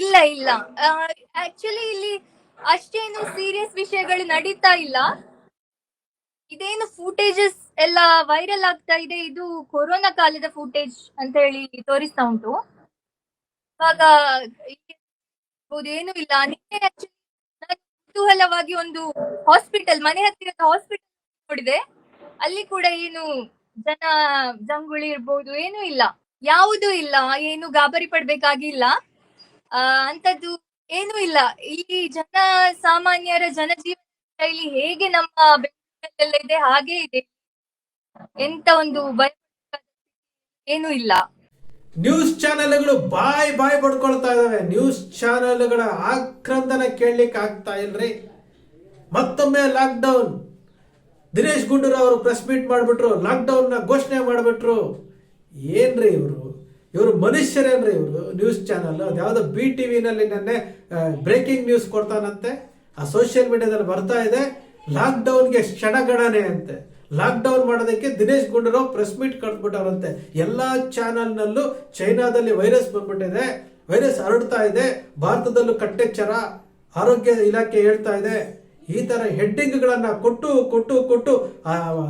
ಇಲ್ಲ ಇಲ್ಲ. ಆಕ್ಚುಲಿ ಇಲ್ಲಿ ಅಷ್ಟೇನು ಸೀರಿಯಸ್ ವಿಷಯಗಳು ನಡೀತಾ ಇಲ್ಲ. ಇದೇನು ಫೂಟೇಜಸ್ ಎಲ್ಲ ವೈರಲ್ ಆಗ್ತಾ ಇದೆ, ಇದು ಕೊರೋನಾ ಕಾಲದ ಫೂಟೇಜ್ ಅಂತ ಹೇಳಿ ತೋರಿಸ್ತಾ ಉಂಟು. ಇವಾಗ ಏನು ಇಲ್ಲ. ನಿನ್ನೆ ಕುತೂಹಲವಾಗಿ ಒಂದು ಹಾಸ್ಪಿಟಲ್ ಮನೆ ಹತ್ತಿರದ ಹಾಸ್ಪಿಟಲ್ ನೋಡಿದೆ. ಅಲ್ಲಿ ಕೂಡ ಏನು ಜನ, ಜಂಗುಳಿ ಇರ್ಬೋದು, ಏನು ಇಲ್ಲ. ಯಾವುದೂ ಇಲ್ಲ, ಏನು ಗಾಬರಿ ಪಡ್ಬೇಕಾಗಿಲ್ಲ. ಅಂತದ್ದು ಏನು ಇಲ್ಲ. ಈ ಜನ ಸಾಮಾನ್ಯರ ಜನಜೀವನ ಶೈಲಿ ಹೇಗೆ ನಮ್ಮ ಬೆಂಗಳೂರಲ್ಲೆಲ್ಲ ಇದೆ, ಹಾಗೆ ಇದೆ. ಎಂತ ಒಂದು ಭಯ ಏನು ಇಲ್ಲ. ನ್ಯೂಸ್ ಚಾನೆಲ್ಗಳು ಬಾಯ್ ಬಾಯ್ ಪಡ್ಕೊಳ್ತಾ ಇದಾವೆ. ನ್ಯೂಸ್ ಚಾನೆಲ್ಗಳ ಆಕ್ರಂದನ ಕೇಳಲಿಕ್ಕೆ ಆಗ್ತಾ ಇಲ್ರಿ ಮತ್ತೊಮ್ಮೆ ಲಾಕ್ಡೌನ್. ದಿನೇಶ್ ಗುಂಡೂರಾವ್ ಅವರು ಪ್ರೆಸ್ ಮೀಟ್ ಮಾಡಿಬಿಟ್ರು ನ ಘೋಷಣೆ ಮಾಡಿಬಿಟ್ರು. ಏನ್ರಿ ಇವರು? ಇವರು ಮನುಷ್ಯರೇನ್ರಿ ಇವರು ನ್ಯೂಸ್ ಚಾನಲ್ ಅದ್ಯಾವುದೋ ಬಿ ಟಿ ವಿನಲ್ಲಿ ನೆನ್ನೆ ಬ್ರೇಕಿಂಗ್ ನ್ಯೂಸ್ ಕೊಡ್ತಾನಂತೆ. ಆ ಸೋಷಿಯಲ್ ಮೀಡಿಯಾದಲ್ಲಿ ಬರ್ತಾ ಇದೆ. ಲಾಕ್ಡೌನ್ಗೆ ಕ್ಷಣಗಣನೆ ಅಂತೆ. ಲಾಕ್ಡೌನ್ ಮಾಡೋದಕ್ಕೆ ದಿನೇಶ್ ಗುಂಡೂರಾವ್ ಪ್ರೆಸ್ ಮೀಟ್ ಕಟ್ಬಿಟ್ಟವರಂತೆ ಎಲ್ಲಾ ಚಾನಲ್ನಲ್ಲೂ ಚೈನಾದಲ್ಲಿ ವೈರಸ್ ಬಂದ್ಬಿಟ್ಟಿದೆ. ವೈರಸ್ ಹರಡ್ತಾ ಇದೆ. ಭಾರತದಲ್ಲೂ ಕಟ್ಟೆಚ್ಚರ. ಆರೋಗ್ಯ ಇಲಾಖೆ ಹೇಳ್ತಾ ಇದೆ. ಈ ಥರ ಹೆಡ್ಡಿಂಗ್ ಗಳನ್ನ ಕೊಟ್ಟು ಕೊಟ್ಟು ಕೊಟ್ಟು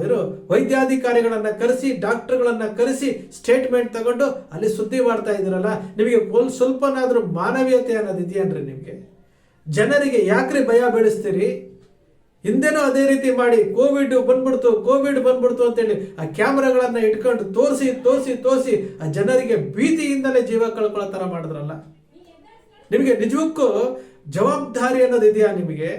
ಇರು ವೈದ್ಯಾಧಿಕಾರಿಗಳನ್ನ ಕರೆಸಿ, ಡಾಕ್ಟರ್ಗಳನ್ನು ಕರೆಸಿ ಸ್ಟೇಟ್ಮೆಂಟ್ ತಗೊಂಡು ಅಲ್ಲಿ ಸುದ್ದಿ ಮಾಡ್ತಾ ಇದ್ದೀರಲ್ಲ ನಿಮಗೆ ಒಂದು ಸ್ವಲ್ಪನಾದರೂ ಮಾನವೀಯತೆ ಅನ್ನೋದು ಇದೆಯೇನ್ರಿ ನಿಮಗೆ? ಜನರಿಗೆ ಯಾಕ್ರಿ ಭಯ ಬೆಳೆಸ್ತೀರಿ? ಹಿಂದೆನೂ ಅದೇ ರೀತಿ ಮಾಡಿ, ಕೋವಿಡ್ ಬಂದ್ಬಿಡ್ತು ಕೋವಿಡ್ ಬಂದ್ಬಿಡ್ತು ಅಂತೇಳಿ ಆ ಕ್ಯಾಮ್ರಾಗಳನ್ನ ಇಟ್ಕೊಂಡು ತೋರಿಸಿ ತೋರಿಸಿ ತೋರಿಸಿ ಆ ಜನರಿಗೆ ಭೀತಿಯಿಂದಲೇ ಜೀವ ಕಳ್ಕೊಳ್ಳೋ ಥರ ಮಾಡಿದ್ರಲ್ಲ. ನಿಮಗೆ ನಿಜಕ್ಕೂ ಜವಾಬ್ದಾರಿ ಅನ್ನೋದು ಇದೆಯಾ ನಿಮಗೆ?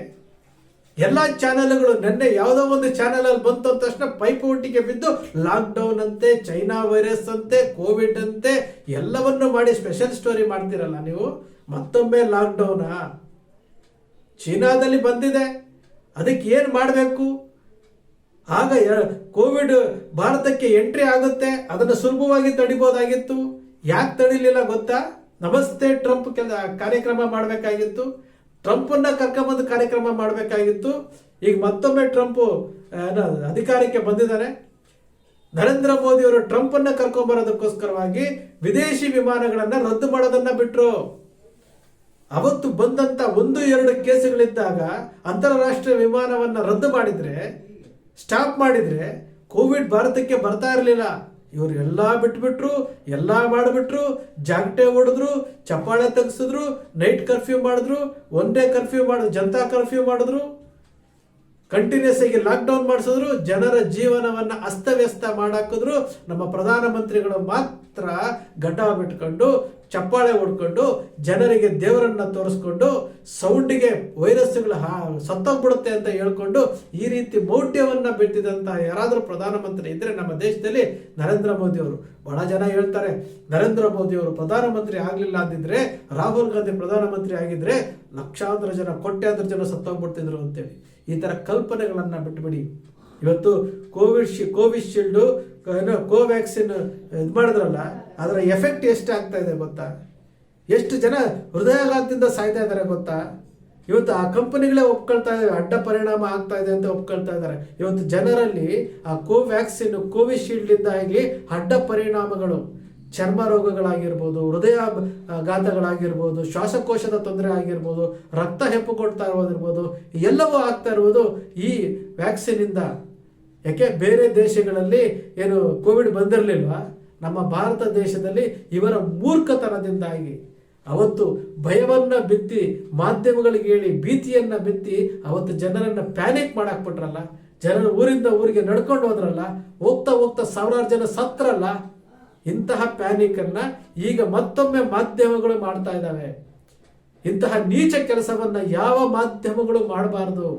ಎಲ್ಲ ಚಾನೆಲ್ಗಳು ನಿನ್ನೆ ಯಾವುದೋ ಒಂದು ಚಾನೆಲ್ ಅಲ್ಲಿ ಬಂತು ತಕ್ಷಣ ಪೈಪೋಟಿಗೆ ಬಿದ್ದು ಲಾಕ್ಡೌನ್ ಅಂತೆ, ಚೈನಾ ವೈರಸ್ ಅಂತೆ, ಕೋವಿಡ್ ಅಂತೆ, ಎಲ್ಲವನ್ನು ಮಾಡಿ ಸ್ಪೆಷಲ್ ಸ್ಟೋರಿ ಮಾಡ್ತೀರಲ್ಲ ನೀವು? ಮತ್ತೊಮ್ಮೆ ಲಾಕ್ ಡೌನಾ ಚೀನಾದಲ್ಲಿ ಬಂದಿದೆ. ಅದಕ್ಕೆ ಏನು ಮಾಡಬೇಕು? ಆಗ ಕೋವಿಡ್ ಭಾರತಕ್ಕೆ ಎಂಟ್ರಿ ಆಗುತ್ತೆ. ಅದನ್ನು ಸುಲಭವಾಗಿ ತಡಿಬೋದಾಗಿತ್ತು. ಯಾಕೆ ತಡಿಲಿಲ್ಲ ಗೊತ್ತಾ? ನಮಸ್ತೆ ಟ್ರಂಪ್ ಕಾರ್ಯಕ್ರಮ ಮಾಡಬೇಕಾಗಿತ್ತು. ಟ್ರಂಪನ್ನ ಕರ್ಕೊಂಬಂದು ಕಾರ್ಯಕ್ರಮ ಮಾಡಬೇಕಾಗಿತ್ತು. ಈಗ ಮತ್ತೊಮ್ಮೆ ಟ್ರಂಪ್ ಅಧಿಕಾರಕ್ಕೆ ಬಂದಿದ್ದಾರೆ. ನರೇಂದ್ರ ಮೋದಿ ಅವರು ಟ್ರಂಪ್ ಅನ್ನ ಕರ್ಕೊಂಬರೋದಕ್ಕೋಸ್ಕರವಾಗಿ ವಿದೇಶಿ ವಿಮಾನಗಳನ್ನ ರದ್ದು ಮಾಡೋದನ್ನ ಬಿಟ್ಟರು ಅವತ್ತು ಬಂದಂತ ಒಂದು, ಎರಡು ಕೇಸುಗಳಿದ್ದಾಗ ಅಂತಾರಾಷ್ಟ್ರೀಯ ವಿಮಾನವನ್ನ ರದ್ದು ಮಾಡಿದ್ರೆ, ಸ್ಟಾಪ್ ಮಾಡಿದ್ರೆ, ಕೋವಿಡ್ ಭಾರತಕ್ಕೆ ಬರ್ತಾ ಇರಲಿಲ್ಲ. ಇವರು ಎಲ್ಲಾ ಬಿಟ್ಬಿಟ್ರು, ಎಲ್ಲಾ ಮಾಡಿಬಿಟ್ರು, ಜಾಗಟೆ ಹೊಡೆದ್ರು, ಚಪ್ಪಾಳೆ ತೆಗ್ಸಿದ್ರು ನೈಟ್ ಕರ್ಫ್ಯೂ ಮಾಡಿದ್ರು ಒನ್ ಡೇ ಕರ್ಫ್ಯೂ ಮಾಡಿದ್ರು, ಜನತಾ ಕರ್ಫ್ಯೂ ಮಾಡಿದ್ರು ಕಂಟಿನ್ಯೂಸ್ ಆಗಿ ಲಾಕ್ಡೌನ್ ಮಾಡಿಸಿದ್ರು, ಜನರ ಜೀವನವನ್ನ ಅಸ್ತವ್ಯಸ್ತ ಮಾಡಾಕಿದ್ರು, ನಮ್ಮ ಪ್ರಧಾನಮಂತ್ರಿಗಳು ಮಾತ್ರ ಗಡ್ಡ ಬಿಟ್ಕೊಂಡು ಚಪ್ಪಾಳೆ ಹೊಡ್ಕೊಂಡು ಜನರಿಗೆ ದೇವರನ್ನ ತೋರಿಸ್ಕೊಂಡು ಸೌಂಡಿಗೆ ವೈರಸ್ಗಳು ಸತ್ತೋಗ್ಬಿಡುತ್ತೆ ಅಂತ ಹೇಳ್ಕೊಂಡು ಈ ರೀತಿ ಮೌಢ್ಯವನ್ನ ಬಿಟ್ಟಿದಂತ ಯಾರಾದರೂ ಪ್ರಧಾನಮಂತ್ರಿ ಇದ್ರೆ ನಮ್ಮ ದೇಶದಲ್ಲಿ ನರೇಂದ್ರ ಮೋದಿ ಅವರು. ಬಹಳ ಜನ ಹೇಳ್ತಾರೆ, ನರೇಂದ್ರ ಮೋದಿ ಅವರು ಪ್ರಧಾನಮಂತ್ರಿ ಆಗ್ಲಿಲ್ಲ ಅಂದಿದ್ರೆ, ರಾಹುಲ್ ಗಾಂಧಿ ಪ್ರಧಾನಮಂತ್ರಿ ಆಗಿದ್ರೆ ಲಕ್ಷಾಂತರ ಜನ, ಕೋಟ್ಯಾಂತರ ಜನ ಸತ್ತೋಗ್ಬಿಡ್ತಿದ್ರು ಅಂತೇಳಿ. ಈ ತರ ಕಲ್ಪನೆಗಳನ್ನ ಬಿಟ್ಬಿಡಿ. ಇವತ್ತು ಕೋವಿಡ್ ಶಿ ಕೋವಿಶೀಲ್ಡು ಏನೋ ಕೋವ್ಯಾಕ್ಸಿನ್ ಇದು ಮಾಡಿದ್ರಲ್ಲ, ಅದರ ಎಫೆಕ್ಟ್ ಎಷ್ಟು ಆಗ್ತಾ ಇದೆ ಗೊತ್ತಾ? ಎಷ್ಟು ಜನ ಹೃದಯಾಘಾತದಿಂದ ಸಾಯ್ತಾ ಇದ್ದಾರೆ ಗೊತ್ತಾ? ಇವತ್ತು ಆ ಕಂಪನಿಗಳೇ ಒಪ್ಕೊಳ್ತಾ ಇದ್ದಾರೆ ಅಡ್ಡ ಪರಿಣಾಮ ಆಗ್ತಾ ಇದೆ ಅಂತ ಒಪ್ಕೊಳ್ತಾ ಇದ್ದಾರೆ. ಇವತ್ತು ಜನರಲ್ಲಿ ಆ ಕೋವ್ಯಾಕ್ಸಿನ್ ಕೋವಿಶೀಲ್ಡಿಂದ ಆಗಲಿ ಅಡ್ಡ ಪರಿಣಾಮಗಳು, ಚರ್ಮ ರೋಗಗಳಾಗಿರ್ಬೋದು ಹೃದಯ ಘಾತಗಳಾಗಿರ್ಬೋದು ಶ್ವಾಸಕೋಶದ ತೊಂದರೆ ಆಗಿರ್ಬೋದು, ರಕ್ತ ಹೆಪ್ಪು ಕೊಡ್ತಾ ಇರೋದಿರ್ಬೋದು, ಎಲ್ಲವೂ ಆಗ್ತಾ ಇರುವುದು ಈ ವ್ಯಾಕ್ಸಿನಿಂದ ಯಾಕೆ ಬೇರೆ ದೇಶಗಳಲ್ಲಿ ಏನು ಕೋವಿಡ್ ಬಂದಿರಲಿಲ್ವಾ? ನಮ್ಮ ಭಾರತ ದೇಶದಲ್ಲಿ ಇವರ ಮೂರ್ಖತನದಿಂದಾಗಿ ಅವತ್ತು ಭಯವನ್ನು ಬಿತ್ತಿ, ಮಾಧ್ಯಮಗಳಿಗೆ ಹೇಳಿ ಭೀತಿಯನ್ನು ಬಿತ್ತಿ ಅವತ್ತು ಜನರನ್ನು ಪ್ಯಾನಿಕ್ ಮಾಡಾಕ್ಬಿಟ್ರಲ್ಲ ಜನರು ಊರಿಂದ ಊರಿಗೆ ನಡ್ಕೊಂಡು ಹೋದ್ರಲ್ಲ? ಹೋಗ್ತಾ ಹೋಗ್ತಾ ಸಾವಿರಾರು ಜನ ಸತ್ರಲ್ಲ ಇಂತಹ ಪ್ಯಾನಿಕ್ ಅನ್ನ ಈಗ ಮತ್ತೊಮ್ಮೆ ಮಾಧ್ಯಮಗಳು ಮಾಡ್ತಾ ಇದ್ದಾವೆ. ಇಂತಹ ನೀಚ ಕೆಲಸವನ್ನು ಯಾವ ಮಾಧ್ಯಮಗಳು ಮಾಡಬಾರದು?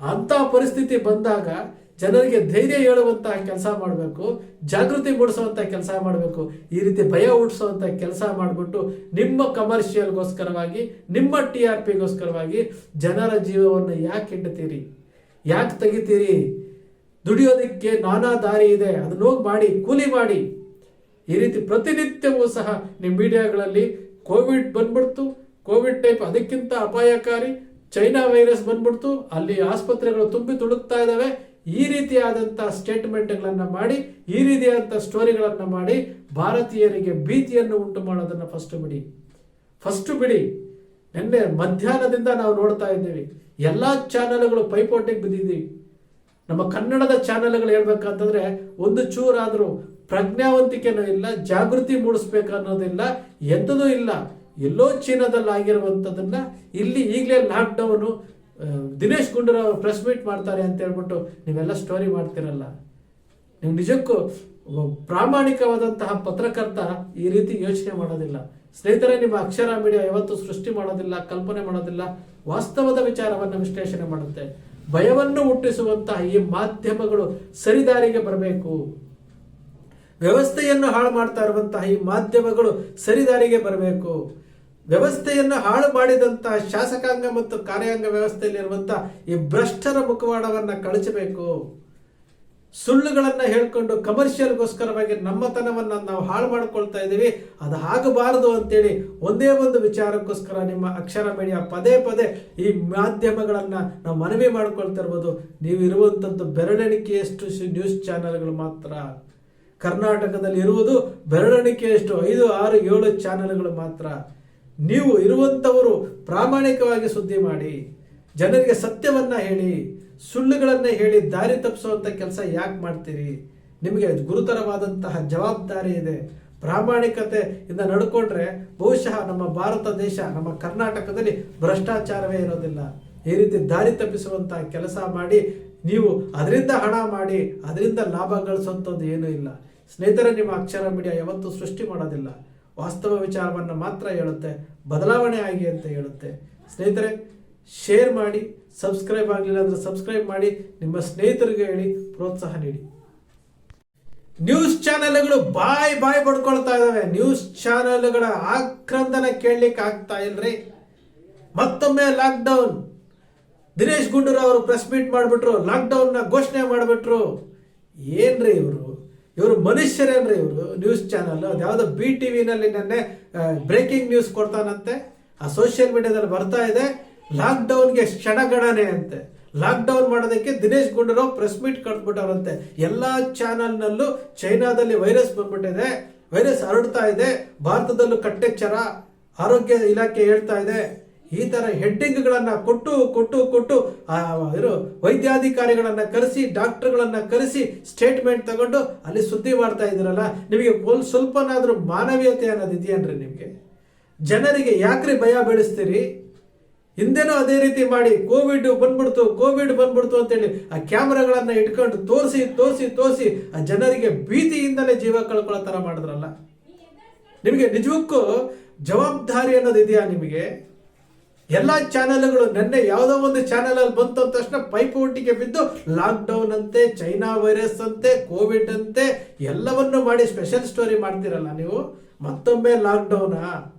ಅಂತ ಪರಿಸ್ಥಿತಿ ಬಂದಾಗ ಜನರಿಗೆ ಧೈರ್ಯ ಹೇಳುವಂತಹ ಕೆಲಸ ಮಾಡಬೇಕು, ಜಾಗೃತಿ ಮೂಡಿಸುವಂಥ ಕೆಲಸ ಮಾಡಬೇಕು, ಈ ರೀತಿ ಭಯ ಹುಟ್ಟಿಸುವಂಥ ಕೆಲಸ ಮಾಡಿಬಿಟ್ಟು ನಿಮ್ಮ ಕಮರ್ಷಿಯಲ್ಗೋಸ್ಕರವಾಗಿ ನಿಮ್ಮ ಟಿ ಆರ್ ಪಿಗೋಸ್ಕರವಾಗಿ ಜನರ ಜೀವವನ್ನು ಯಾಕೆ ಇಡ್ತೀರಿ? ಯಾಕೆ ತೆಗಿತೀರಿ? ದುಡಿಯೋದಕ್ಕೆ ನಾನಾ ದಾರಿ ಇದೆ, ಅದನ್ನ ಹೋಗಿ ಮಾಡಿ, ಕೂಲಿ ಮಾಡಿ. ಈ ರೀತಿ ಪ್ರತಿನಿತ್ಯವೂ ಸಹ ನಿಮ್ಮ ಮೀಡಿಯಾಗಳಲ್ಲಿ ಕೋವಿಡ್ ಬಂದ್ಬಿಡ್ತು, ಕೋವಿಡ್ ಟೈಪ್ ಅದಕ್ಕಿಂತ ಅಪಾಯಕಾರಿ, ಚೈನಾ ವೈರಸ್ ಬಂದ್ಬಿಡ್ತು, ಅಲ್ಲಿ ಆಸ್ಪತ್ರೆಗಳು ತುಂಬಿ ತುಳುಕ್ತಾ ಇದ್ದಾವೆ ಈ ರೀತಿಯಾದಂಥ ಸ್ಟೇಟ್ಮೆಂಟ್ಗಳನ್ನು ಮಾಡಿ, ಈ ರೀತಿಯಾದಂಥ ಸ್ಟೋರಿಗಳನ್ನು ಮಾಡಿ ಭಾರತೀಯರಿಗೆ ಭೀತಿಯನ್ನು ಉಂಟು ಮಾಡೋದನ್ನು ಫಸ್ಟ್ ಬಿಡಿ. ಫಸ್ಟ್ ಬಿಡಿ. ನಿನ್ನೆ ಮಧ್ಯಾಹ್ನದಿಂದ ನಾವು ನೋಡ್ತಾ ಇದ್ದೀವಿ. ಎಲ್ಲಾ ಚಾನೆಲ್ಗಳು ಪೈಪೋಟಿಗೆ ಬಿದ್ದಿದ್ದೀವಿ ನಮ್ಮ ಕನ್ನಡದ ಚಾನೆಲ್ಗಳು ಹೇಳ್ಬೇಕಂತಂದ್ರೆ ಒಂದು ಚೂರಾದರೂ ಪ್ರಜ್ಞಾವಂತಿಕೆನೂ ಇಲ್ಲ, ಜಾಗೃತಿ ಮೂಡಿಸ್ಬೇಕನ್ನೋದಿಲ್ಲ ಎಂಥದೂ ಇಲ್ಲ. ಎಲ್ಲೋ ಚೀನಾದಲ್ಲಿ ಆಗಿರುವಂಥದ್ದನ್ನು ಇಲ್ಲಿ ಈಗಲೇ lockdown Dinesh Gundurao press meet ಮಾಡ್ತಾರೆ ಅಂತ ಹೇಳ್ಬಿಟ್ಟು ನೀವೆಲ್ಲ ಸ್ಟೋರಿ ಮಾಡ್ತಿರಲ್ಲ. ನೀವು ನಿಜಕ್ಕೂ ಪ್ರಾಮಾಣಿಕವಾದಂತಹ ಪತ್ರಕರ್ತ ಈ ರೀತಿ ಯೋಚನೆ ಮಾಡೋದಿಲ್ಲ. ಸ್ನೇಹಿತರೆ, ನಿಮ್ಮ ಅಕ್ಷರ ಮೀಡಿಯಾ ಯಾವತ್ತೂ ಸೃಷ್ಟಿ ಮಾಡೋದಿಲ್ಲ, ಕಲ್ಪನೆ ಮಾಡೋದಿಲ್ಲ, ವಾಸ್ತವದ ವಿಚಾರವನ್ನು ವಿಶ್ಲೇಷಣೆ ಮಾಡುತ್ತೆ. ಭಯವನ್ನು ಹುಟ್ಟಿಸುವಂತಹ ಈ ಮಾಧ್ಯಮಗಳು ಸರಿದಾರಿಗೆ ಬರಬೇಕು. ವ್ಯವಸ್ಥೆಯನ್ನು ಹಾಳು ಮಾಡ್ತಾ ಇರುವಂತಹ ಈ ಮಾಧ್ಯಮಗಳು ಸರಿದಾರಿಗೆ ಬರಬೇಕು. ವ್ಯವಸ್ಥೆಯನ್ನು ಹಾಳು ಮಾಡಿದಂಥ ಶಾಸಕಾಂಗ ಮತ್ತು ಕಾರ್ಯಾಂಗ ವ್ಯವಸ್ಥೆಯಲ್ಲಿರುವಂಥ ಈ ಭ್ರಷ್ಟರ ಮುಖವಾಡವನ್ನು ಕಳಚಬೇಕು. ಸುಳ್ಳುಗಳನ್ನು ಹೇಳ್ಕೊಂಡು ಕಮರ್ಷಿಯಲ್ಗೋಸ್ಕರವಾಗಿ ನಮ್ಮತನವನ್ನು ನಾವು ಹಾಳು ಮಾಡ್ಕೊಳ್ತಾ ಇದ್ದೀವಿ. ಅದು ಆಗಬಾರದು ಅಂತೇಳಿ ಒಂದೇ ಒಂದು ವಿಚಾರಕ್ಕೋಸ್ಕರ ನಿಮ್ಮ ಅಕ್ಷರ ಮೀಡಿಯಾ ಪದೇ ಪದೇ ಈ ಮಾಧ್ಯಮಗಳನ್ನು ನಾವು ಮನವಿ ಮಾಡ್ಕೊಳ್ತಾ ಇರ್ಬೋದು. ನೀವು ಇರುವಂಥದ್ದು ಬೆರಳೆಣಿಕೆಯಷ್ಟು ನ್ಯೂಸ್ ಚಾನೆಲ್ಗಳು ಮಾತ್ರ. ಕರ್ನಾಟಕದಲ್ಲಿ ಇರುವುದು ಬೆರಳೆಣಿಕೆಯಷ್ಟು ಐದು, ಆರು, ಏಳು ಚಾನೆಲ್ಗಳು ಮಾತ್ರ. ನೀವು ಇರುವಂಥವರು ಪ್ರಾಮಾಣಿಕವಾಗಿ ಸುದ್ದಿ ಮಾಡಿ, ಜನರಿಗೆ ಸತ್ಯವನ್ನ ಹೇಳಿ, ಸುಳ್ಳುಗಳನ್ನು ಹೇಳಿ ದಾರಿ ತಪ್ಪಿಸುವಂಥ ಕೆಲಸ ಯಾಕೆ ಮಾಡ್ತೀರಿ? ನಿಮಗೆ ಗುರುತರವಾದಂತಹ ಜವಾಬ್ದಾರಿ ಇದೆ. ಪ್ರಾಮಾಣಿಕತೆ ಇಂದ ನಡ್ಕೊಂಡ್ರೆ ಬಹುಶಃ ನಮ್ಮ ಭಾರತ ದೇಶ, ನಮ್ಮ ಕರ್ನಾಟಕದಲ್ಲಿ ಭ್ರಷ್ಟಾಚಾರವೇ ಇರೋದಿಲ್ಲ. ಈ ರೀತಿ ದಾರಿ ತಪ್ಪಿಸುವಂತಹ ಕೆಲಸ ಮಾಡಿ, ನೀವು ಅದರಿಂದ ಹಣ ಮಾಡಿ, ಅದರಿಂದ ಲಾಭ ಗಳಿಸುವಂಥದ್ದು ಏನೂ ಇಲ್ಲ. ಸ್ನೇಹಿತರೆ, ನಿಮ್ಮ ಅಕ್ಷರ ಮೀಡಿಯಾ ಯಾವತ್ತೂ ಸೃಷ್ಟಿ ಮಾಡೋದಿಲ್ಲ. ವಾಸ್ತವ ವಿಚಾರವನ್ನು ಮಾತ್ರ ಹೇಳುತ್ತೆ, ಬದಲಾವಣೆ ಆಗಿ ಅಂತ ಹೇಳುತ್ತೆ. ಸ್ನೇಹಿತರೆ ಶೇರ್ ಮಾಡಿ ಸಬ್ಸ್ಕ್ರೈಬ್ ಆಗಲಿಲ್ಲ ಅಂದ್ರೆ ಸಬ್ಸ್ಕ್ರೈಬ್ ಮಾಡಿ, ನಿಮ್ಮ ಸ್ನೇಹಿತರಿಗೆ ಹೇಳಿ ಪ್ರೋತ್ಸಾಹ ನೀಡಿ. ನ್ಯೂಸ್ ಚಾನೆಲ್ಗಳು ಬಾಯ್ ಬಾಯ್ ಪಡ್ಕೊಳ್ತಾ ಇದ್ದಾವೆ ನ್ಯೂಸ್ ಚಾನೆಲ್ಗಳ ಆಕ್ರಂದನ ಕೇಳಲಿಕ್ಕೆ ಆಗ್ತಾ ಇಲ್ರಿ. ಮತ್ತೊಮ್ಮೆ ಲಾಕ್ಡೌನ್ ದಿನೇಶ್ ಗುಂಡೂರಾವ್ ಅವರು ಪ್ರೆಸ್ ಮೀಟ್ ಮಾಡಿಬಿಟ್ರು ಲಾಕ್ಡೌನ್ನ ಘೋಷಣೆ ಮಾಡಿಬಿಟ್ರು. ಏನ್ರಿ ಇವರು? ಇವರು ಮನುಷ್ಯರೇನ್ರಿ ಇವರು. ನ್ಯೂಸ್ ಚಾನಲ್ ಅದ್ಯಾವುದೋ ಬಿ ಟಿ ವಿನಲ್ಲಿ ನೆನ್ನೆ ಬ್ರೇಕಿಂಗ್ ನ್ಯೂಸ್ ಕೊಡ್ತಾನಂತೆ. ಆ ಸೋಷಿಯಲ್ ಮೀಡಿಯಾದಲ್ಲಿ ಬರ್ತಾ ಇದೆ. ಲಾಕ್ಡೌನ್ಗೆ ಕ್ಷಣಗಣನೆ ಅಂತೆ. ಲಾಕ್ಡೌನ್ ಮಾಡೋದಕ್ಕೆ ದಿನೇಶ್ ಗುಂಡೂರಾವ್ ಪ್ರೆಸ್ ಮೀಟ್ ಕಟ್ಬಿಟ್ಟವ್ರಂತೆ. ಎಲ್ಲಾ ಚಾನಲ್ನಲ್ಲೂ ಚೈನಾದಲ್ಲಿ ವೈರಸ್ ಬಂದ್ಬಿಟ್ಟಿದೆ. ವೈರಸ್ ಹರಡ್ತಾ ಇದೆ. ಭಾರತದಲ್ಲೂ ಕಟ್ಟೆಚ್ಚರ. ಆರೋಗ್ಯ ಇಲಾಖೆ ಹೇಳ್ತಾ ಇದೆ. ಈ ಥರ ಹೆಡ್ಡಿಂಗ್ಗಳನ್ನು ಕೊಟ್ಟು ಕೊಟ್ಟು ಕೊಟ್ಟು ಇರೋ, ವೈದ್ಯಾಧಿಕಾರಿಗಳನ್ನ ಕರೆಸಿ, ಡಾಕ್ಟರ್ಗಳನ್ನು ಕರೆಸಿ ಸ್ಟೇಟ್ಮೆಂಟ್ ತಗೊಂಡು ಅಲ್ಲಿ ಸುದ್ದಿ ಮಾಡ್ತಾ ಇದ್ದೀರಲ್ಲ, ನಿಮಗೆ ಒಂದು ಸ್ವಲ್ಪನಾದರೂ ಮಾನವೀಯತೆ ಅನ್ನೋದು ಇದೆಯೇನ್ರಿ ನಿಮಗೆ? ಜನರಿಗೆ ಯಾಕ್ರಿ ಭಯ ಬೆಳೆಸ್ತೀರಿ? ಹಿಂದೆನೂ ಅದೇ ರೀತಿ ಮಾಡಿ, ಕೋವಿಡ್ ಬಂದ್ಬಿಡ್ತು ಕೋವಿಡ್ ಬಂದ್ಬಿಡ್ತು ಅಂತೇಳಿ ಆ ಕ್ಯಾಮ್ರಾಗಳನ್ನು ಇಟ್ಕೊಂಡು ತೋರಿಸಿ ತೋರಿಸಿ ತೋರಿಸಿ ಆ ಜನರಿಗೆ ಭೀತಿಯಿಂದಲೇ ಜೀವ ಕಳ್ಕೊಳ್ಳೋ ತರ ಮಾಡಿದ್ರಲ್ಲ. ನಿಮಗೆ ನಿಜಕ್ಕೂ ಜವಾಬ್ದಾರಿ ಅನ್ನೋದು ಇದೆಯಾ ನಿಮಗೆ? ಎಲ್ಲಾ ಚಾನೆಲ್ಗಳು ನಿನ್ನೆ ಯಾವುದೋ ಒಂದು ಚಾನೆಲ್ ಅಲ್ಲಿ ಬಂತು ತಕ್ಷಣ ಪೈಪೋಟಿಗೆ ಬಿದ್ದು ಲಾಕ್ಡೌನ್ ಅಂತೆ, ಚೈನಾ ವೈರಸ್ ಅಂತೆ, ಕೋವಿಡ್ ಅಂತೆ ಎಲ್ಲವನ್ನು ಮಾಡಿ ಸ್ಪೆಷಲ್ ಸ್ಟೋರಿ ಮಾಡ್ತೀರಲ್ಲ ನೀವು? ಮತ್ತೊಮ್ಮೆ ಲಾಕ್ಡೌನಾ?